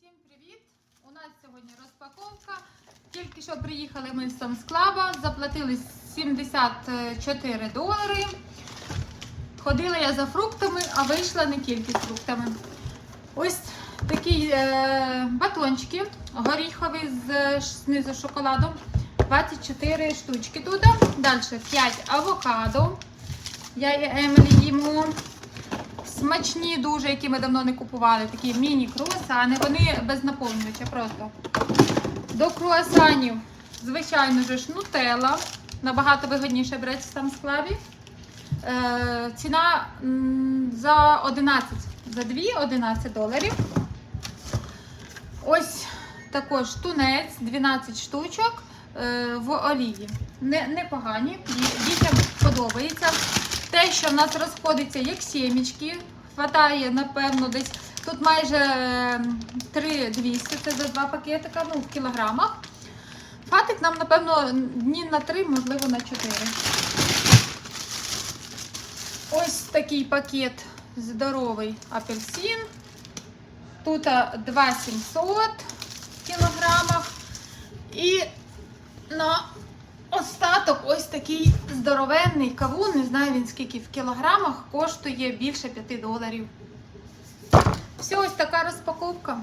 Всім привіт! У нас сьогодні розпаковка. Тільки що приїхали ми з Самсклаба, заплатили 74 долари. Ходила я за фруктами, а вийшла не тільки з фруктами. Ось такі е, батончики горіхові з знизу шоколадом. 24 штучки тут. Далі 5 авокадо. Я і Емілі їмо. Смачні дуже, які ми давно не купували, такі міні-круасани. Вони без наповнювача просто. До круасанів, звичайно ж, нутелла. Набагато вигідніше брати в сам склабі. Е, ціна за 11, за 2 11 доларів. Ось також тунець, 12 штучок е, в олії. Не, непогані, ді- дітям подобається. Те, що в нас розходиться як сімечки, хватає, напевно, десь тут майже е, 3200, це за два пакетика, ну, в кілограмах. Хватить нам, напевно, дні на 3, можливо, на 4. Ось такий пакет здоровий апельсин. Тут 2700 в кілограмах. І на здоровенний кавун, не знаю він скільки в кілограмах, коштує більше 5 доларів. Все, ось така розпаковка.